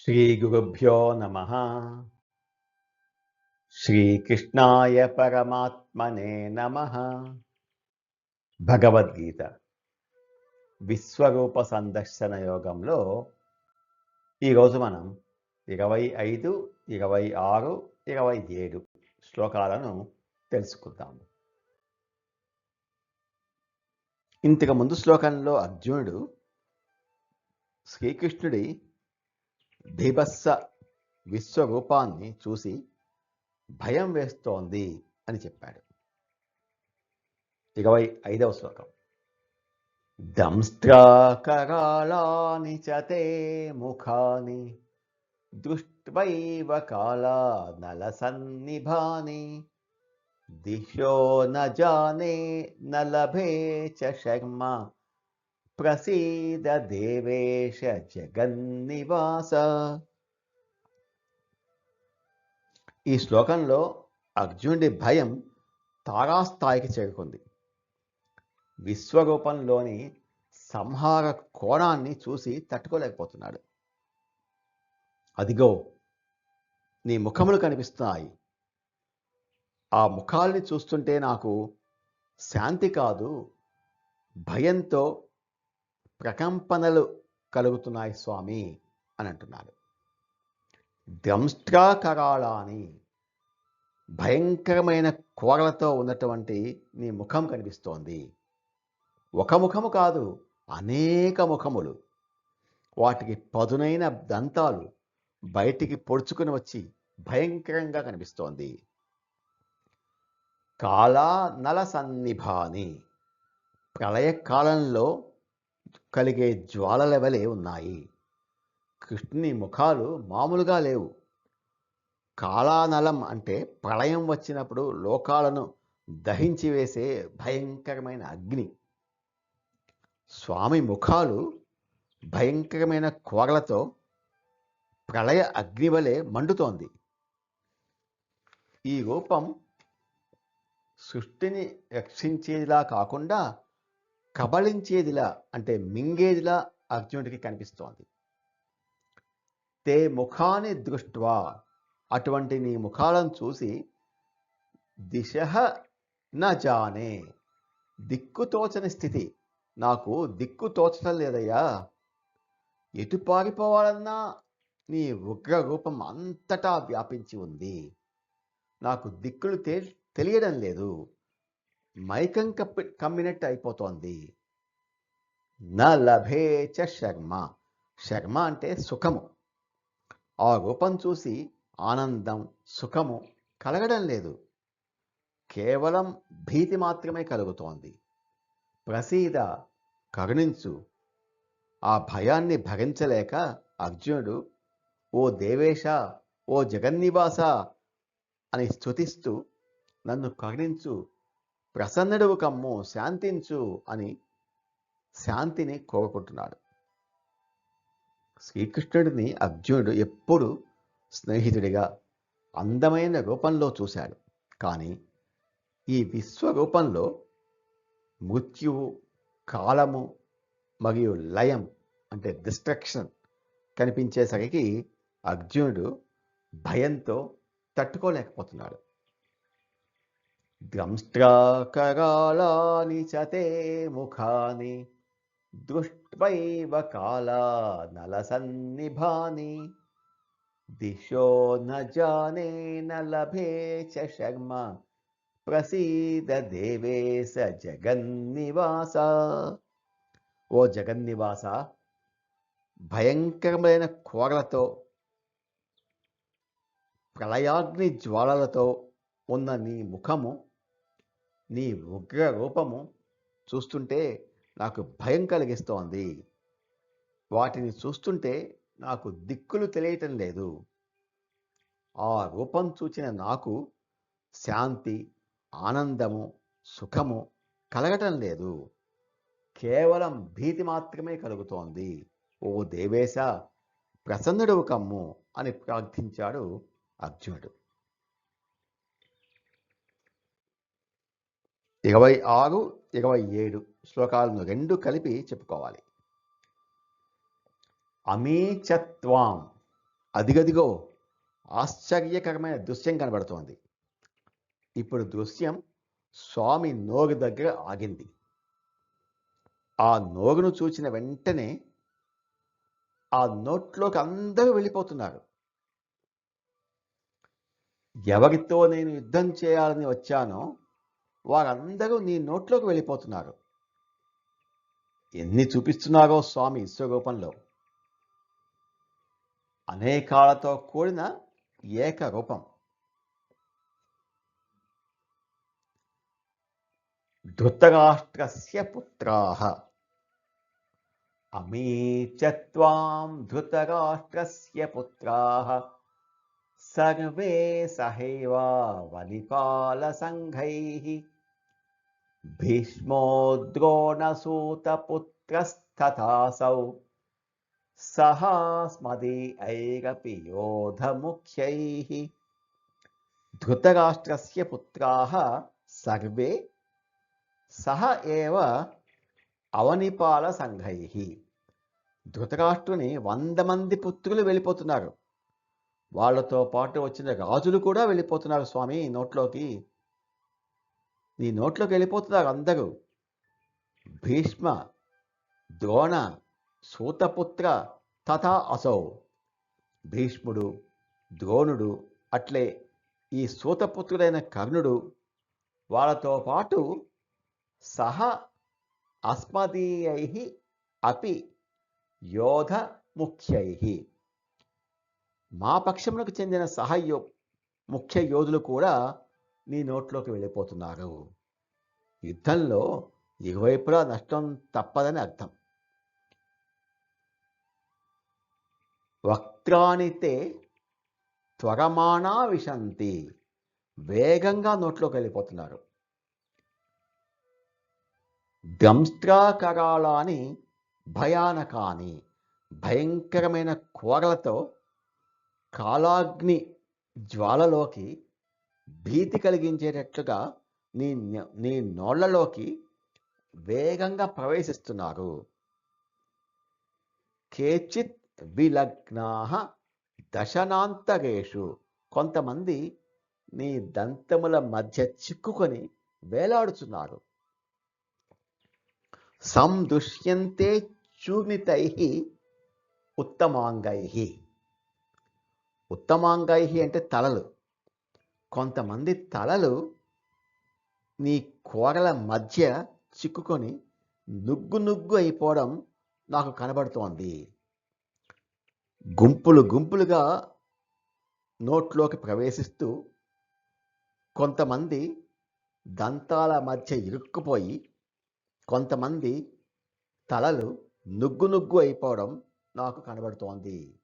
శ్రీగురుభ్యో నమ శ్రీకృష్ణాయ పరమాత్మనే నమ భగవద్గీత విశ్వరూప సందర్శన యోగంలో ఈరోజు మనం ఇరవై ఐదు ఇరవై ఆరు ఇరవై ఏడు శ్లోకాలను తెలుసుకుందాము ఇంతకు ముందు శ్లోకంలో అర్జునుడు శ్రీకృష్ణుడి భీభత్స విశ్వరూపాన్ని చూసి భయం వేస్తోంది అని చెప్పాడు. ఇరవై ఐదవ శ్లోకం. దంస్త్రాకరాళాని చతే ముఖాని దృష్ట్వైవ కాలా నలసన్నిభాని దిశో న జానే నలభే చ శర్మ ప్రసీద దేవేశ జగన్నివాస. ఈ శ్లోకంలో అర్జునుడి భయం తారాస్థాయికి చేరుకుంది. విశ్వరూపంలోని సంహార కోణాన్ని చూసి తట్టుకోలేకపోతున్నాడు. అదిగో నీ ముఖములు కనిపిస్తున్నాయి. ఆ ముఖాల్ని చూస్తుంటే నాకు శాంతి కాదు భయంతో ప్రకంపనలు కలుగుతున్నాయి స్వామి అని అంటున్నారు దంష్ట్రాకరాళాని భయంకరమైన కోరలతో ఉన్నటువంటి నీ ముఖం కనిపిస్తోంది. ఒక ముఖము కాదు అనేక ముఖములు. వాటికి పదునైన దంతాలు బయటికి పొడుచుకుని వచ్చి భయంకరంగా కనిపిస్తోంది. కాలా నల సన్నిభాని ప్రళయకాలంలో కలిగే జ్వాలలెవలే ఉన్నాయి. కృష్ణుని ముఖాలు మామూలుగా లేవు. కాళానలం అంటే ప్రళయం వచ్చినప్పుడు లోకాలను దహించి వేసే భయంకరమైన అగ్ని. స్వామి ముఖాలు భయంకరమైన కోరలతో ప్రళయ అగ్ని వలె మండుతోంది. ఈ రూపం సృష్టిని రక్షించేలా కాకుండా కబళించేదిలా అంటే మింగేదిలా అర్జునుడికి కనిపిస్తోంది. తే ముఖాన్ని దృష్ట్వా అటువంటి నీ ముఖాలను చూసి దిశ న జానే దిక్కు తోచని స్థితి. నాకు దిక్కు తోచడం లేదయ్యా. ఎటు పారిపోవాలన్నా నీ ఉగ్ర రూపం అంతటా వ్యాపించి ఉంది. నాకు దిక్కులు తెలియడం లేదు. మైకం కప్పి కమ్మినట్టు అయిపోతోంది. న లభే చ శర్మ. శర్మ అంటే సుఖము. ఆ రూపం చూసి ఆనందం సుఖము కలగడం లేదు. కేవలం భీతి మాత్రమే కలుగుతోంది. ప్రసీద కరుణించు. ఆ భయాన్ని భరించలేక అర్జునుడు ఓ దేవేశ ఓ జగన్నివాస అని స్తుతిస్తూ నన్ను కరుణించు ప్రసన్నుడు కమ్ము శాంతించు అని శాంతిని కోరుకుంటున్నాడు. శ్రీకృష్ణుడిని అర్జునుడు ఎప్పుడు స్నేహితుడిగా అందమైన రూపంలో చూశాడు. కానీ ఈ విశ్వరూపంలో మృత్యువు కాలము మరియు లయం అంటే డిస్ట్రక్షన్ కనిపించేసరికి అర్జునుడు భయంతో తట్టుకోలేకపోతున్నాడు. ద్రంష్ట్రాకరాళాని చతే ముఖాని దృష్ట్వైవ కాలా నలసన్నిభాని దిశో న జానే న లభే చ శర్మ ప్రసీద దేవేశ జగన్నివాస. ఓ జగన్నివాస భయంకరమైన కోరలతో ప్రళయాగ్ని జ్వాలలతో ఉన్న నీ ముఖము నీ ఉగ్ర రూపము చూస్తుంటే నాకు భయం కలిగిస్తోంది. వాటిని చూస్తుంటే నాకు దిక్కులు తెలియటం లేదు. ఆ రూపం చూచిన నాకు శాంతి ఆనందము సుఖము కలగటం లేదు. కేవలం భీతి మాత్రమే కలుగుతోంది. ఓ దేవేశ ప్రసన్నుడు కమ్ము అని ప్రార్థించాడు అర్జునుడు. ఇరవై ఆరు ఇరవై ఏడు శ్లోకాలను రెండు కలిపి చెప్పుకోవాలి. అమీచత్వాం. అదిగదిగో ఆశ్చర్యకరమైన దృశ్యం కనబడుతోంది. ఇప్పుడు దృశ్యం స్వామి నోరు దగ్గర ఆగింది. ఆ నోరును చూసిన వెంటనే ఆ నోట్లోకి అందరూ వెళ్ళిపోతున్నారు. ఎవరితో నేను యుద్ధం చేయాలని వచ్చానో వారందరూ నీ నోట్లోకి వెళ్ళిపోతున్నారు. ఎన్ని చూపిస్తున్నారో స్వామి విశ్వరూపంలో అనేకాలతో కూడిన ఏక రూపం. ధృతరాష్ట్రస్య పుత్రాహ అమీ చ ధృతరాష్ట్రస్య పుత్రాహ సర్వే సహైవా సంఘై భీష్మో ద్రోణసూతపుత్రస్తథాసౌ. సహా స్మది ఐరపి యోధముఖ్యైः. ధృతరాష్ట్రస్య పుత్రాः సర్వే సహ ఏవ అవనిపాల సంఘై ధృతరాష్ట్రుని వంద మంది పుత్రులు వెళ్ళిపోతున్నారు. వాళ్ళతో పాటు వచ్చిన రాజులు కూడా వెళ్ళిపోతున్నారు స్వామి నోట్లోకి. నీ నోట్లోకి వెళ్ళిపోతున్నారు అందరూ. భీష్మ ద్రోణ సూతపుత్ర తథా అసౌ భీష్ముడు ద్రోణుడు అట్లే ఈ సూతపుత్రుడైన కర్ణుడు వాళ్ళతో పాటు సహ అస్మదీయై అపి యోధ ముఖ్యై. మా పక్షమునకు చెందిన సహయో ముఖ్య యోధులు కూడా నీ నోట్లోకి వెళ్ళిపోతున్నారు. యుద్ధంలో ఇరువైపులా నష్టం తప్పదని అర్థం. వక్త్రానితే త్వరమాణా విశంతి వేగంగా నోట్లోకి వెళ్ళిపోతున్నారు. దంష్ట్రాకరాళాని భయానకాని భయంకరమైన కూరలతో కాలాగ్ని జ్వాలలోకి భీతి కలిగించేటట్లుగా నీ నీ నోళ్ళలోకి వేగంగా ప్రవేశిస్తున్నారు. కేచిత్ విలగ్నా దశనాంతరేషు. కొంతమంది నీ దంతముల మధ్య చిక్కుకొని వేలాడుతున్నారు. సందుష్యంతే చూర్ణితై ఉత్తమాంగై. ఉత్తమాంగై అంటే తలలు. కొంతమంది తలలు నీ కూరల మధ్య చిక్కుకొని నుగ్గు నుగ్గు అయిపోవడం నాకు కనబడుతోంది. గుంపులు గుంపులుగా నోట్లోకి ప్రవేశిస్తూ కొంతమంది దంతాల మధ్య ఇరుక్కుపోయి కొంతమంది తలలు నుగ్గు నుగ్గు అయిపోవడం నాకు కనబడుతోంది.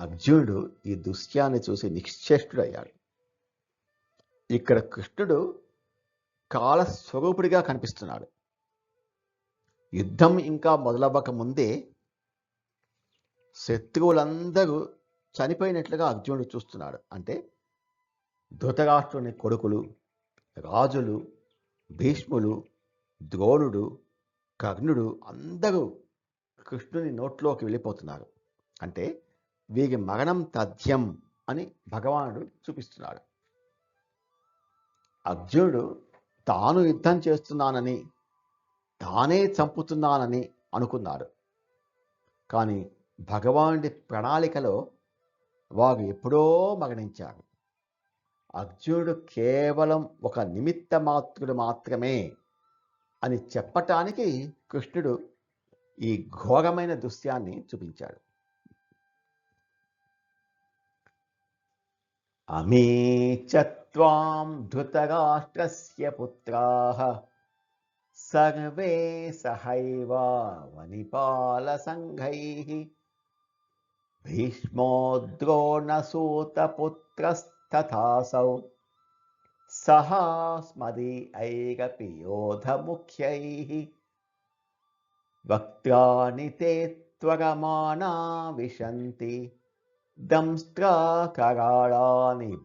అర్జునుడు ఈ దృశ్యాన్ని చూసి నిశ్చేష్టుడయ్యాడు. ఇక్కడ కృష్ణుడు కాలస్వరూపుడిగా కనిపిస్తున్నాడు. యుద్ధం ఇంకా మొదలవ్వక ముందే శత్రువులందరూ చనిపోయినట్లుగా అర్జునుడు చూస్తున్నాడు. అంటే ధృతరాష్ట్రుని కొడుకులు రాజులు భీష్ములు ద్రోణుడు కర్ణుడు అందరూ కృష్ణుని నోట్లోకి వెళ్ళిపోతున్నారు. అంటే వీరి మరణం తథ్యం అని భగవానుడు చూపిస్తున్నాడు. అర్జునుడు తాను యుద్ధం చేస్తున్నానని తానే చంపుతున్నానని అనుకున్నాడు. కానీ భగవానుడి ప్రణాళికలో వారు ఎప్పుడో మరణించారు. అర్జునుడు కేవలం ఒక నిమిత్త మాత్రుడు మాత్రమే అని చెప్పటానికి కృష్ణుడు ఈ ఘోరమైన దృశ్యాన్ని చూపించాడు. अमे च त्वां धृतराष्ट्रस्य पुत्राः। सर्वे सहैव वनिपालसङ्घैः। भीष्मो द्रोणसूतपुत्रस्तथासौ। सः स्मदीकपि योधमुख्यैः। वक्त्राणि ते त्वगमाना विशन्ति। దంస్త్రాకరాళాని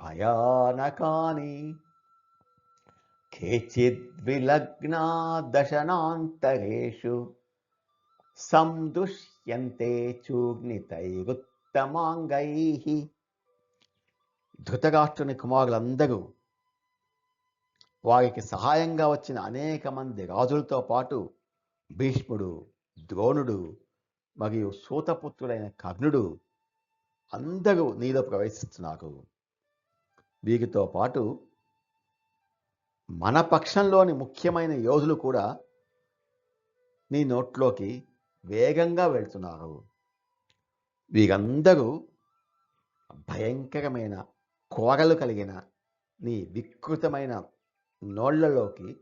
భయానకాని కేచిద్విలగ్నా దశనాంతరేషు సందుష్యంతే చూర్ణితైరుత్తమాంగై ధృతరాష్ట్రుని కుమారులందరూ వారికి సహాయంగా వచ్చిన అనేక మంది రాజులతో పాటు భీష్ముడు ద్రోణుడు మరియు సూతపుత్రుడైన కర్ణుడు అందరూ నీలో ప్రవేశిస్తున్నారు వీరితో పాటు మన పక్షంలోని ముఖ్యమైన యోధులు కూడా నీ నోట్లోకి వేగంగా వెళ్తున్నారు. వీరందరూ భయంకరమైన కోరలు కలిగిన నీ వికృతమైన నోళ్ళలోకి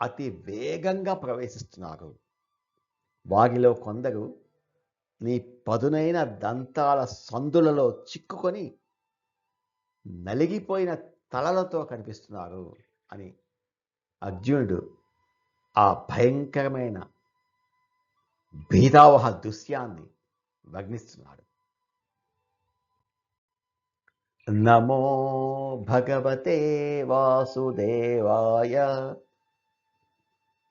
అతి వేగంగా ప్రవేశిస్తున్నారు. వారిలో కొందరు నీ పదునైన దంతాల సందులలో చిక్కుకొని నలిగిపోయిన తలలతో కనిపిస్తున్నారు అని అర్జునుడు ఆ భయంకరమైన భీతావహ దృశ్యాన్ని వర్ణిస్తున్నాడు. నమో భగవతే వాసుదేవాయ.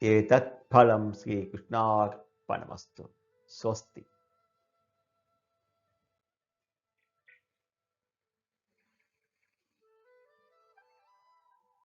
ఏతత్ఫలం శ్రీకృష్ణార్పణమస్తు. స్వస్తి.